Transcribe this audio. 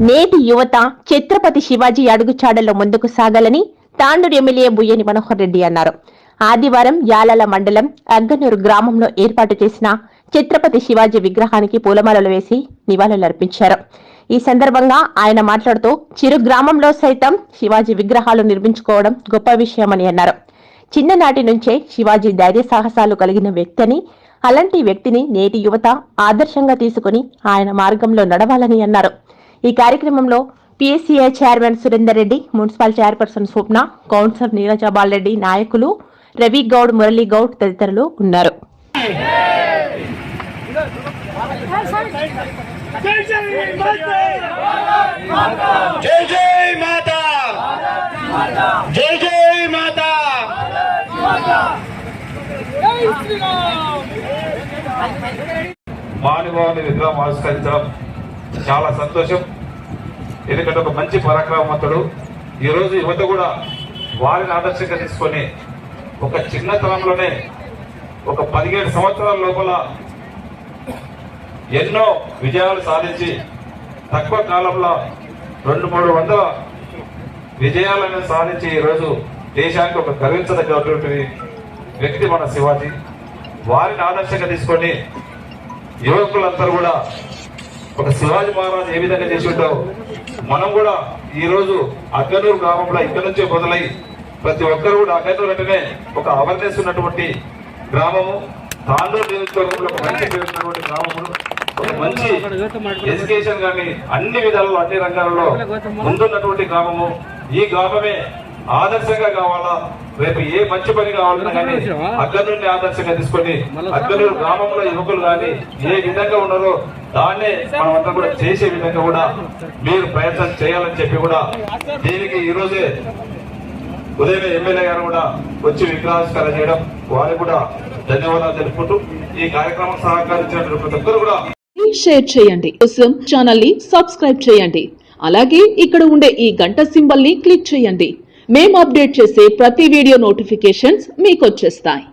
నేటి యువత ఛత్రపతి శివాజీ అడుగుచాడల్లో ముందుకు సాగాలని తాండూరు ఎమ్మెల్యే బుయ్యని మనోహర్ రెడ్డి అన్నారు. ఆదివారం యాలల మండలం అగ్గనూరు గ్రామంలో ఏర్పాటు చేసిన ఛత్రపతి శివాజీ విగ్రహానికి పూలమాలలు వేసి నివాళులర్పించారు ఈ సందర్భంగా ఆయన మాట్లాడుతూ చిరు గ్రామంలో సైతం శివాజీ విగ్రహాలు నిర్మించుకోవడం గొప్ప విషయమని అన్నారు. చిన్ననాటి నుంచే శివాజీ ధైర్య సాహసాలు కలిగిన వ్యక్తిని అలాంటి వ్యక్తిని నేటి యువత ఆదర్శంగా తీసుకుని ఆయన మార్గంలో నడవాలని అన్నారు. ఈ కార్యక్రమంలో PSCI chairman Surender Reddy municipal chairperson Swapna councillor Neerajabal Reddy నాయకులు రవి గౌడ్ మురళీ గౌడ్ తదితరులు ఉన్నారు. మానవాళి విగ్రహం ఆవిష్కరించడం చాలా సంతోషం. ఎందుకంటే ఒక మంచి పరాక్రమవంతుడు. ఈరోజు యువత కూడా వారిని ఆదర్శంగా తీసుకొని ఒక చిన్నతనంలోనే ఒక పదిహేడు సంవత్సరాల లోపల ఎన్నో విజయాలు సాధించి తక్కువ కాలంలో రెండు మూడు వందల విజయాలను సాధించి ఈరోజు దేశానికి ఒక గర్వించదగ్గటువంటి వ్యక్తి మన శివాజీ. వారిని ఆదర్శంగా తీసుకొని యువకులందరూ కూడా ఒక శివాజీ మహారాజ్ ఏ విధంగా చేసి ఉంటావు మనం కూడా ఈరోజు అక్కనూరు గ్రామంలో ఇక్కడ నుంచే మొదలై ప్రతి ఒక్కరు కూడా అక్కనూరు అంటేనే ఒక అవేర్నెస్ ఉన్నటువంటి గ్రామము. తాండూరు నియోజకవర్గంలో ఒక మంచి ఉన్నటువంటి గ్రామము. ఒక మంచి ఎడ్యుకేషన్ కానీ అన్ని విధాలలో అన్ని రంగాలలో ముందున్నటువంటి గ్రామము. ఈ గ్రామమే ఆదర్శంగా కావాలా? రేపు ఏ మంచి పని కావాలన్నా కానీ అగ్గనూరుని ఆదర్శంగా తీసుకొని అగ్గనూరు గ్రామంలో యువకులు కానీ ఏ విధంగా ఉన్నారో దాన్నే మనమంతా కూడా చేసే విధంగా కూడా మీరు ప్రయత్నం చేయాలని చెప్పి కూడా దీనికి ఈరోజే రోజే ఉదయం ఎమ్మెల్యే గారు కూడా వచ్చి విగ్రహాస్కారం చేయడం వారికి కూడా ధన్యవాదాలు తెలుపుకుంటూ ఈ కార్యక్రమం సహకరించినటువంటి ప్రతి ఒక్కరు కూడా షేర్ చేయండి. కోసం ఛానల్ని సబ్స్క్రైబ్ చేయండి. అలాగే ఇక్కడ ఉండే ఈ గంట సింబల్ని క్లిక్ చేయండి. మేము అప్డేట్ చేసే ప్రతి వీడియో నోటిఫికేషన్స్ మీకు వచ్చేస్తాయి.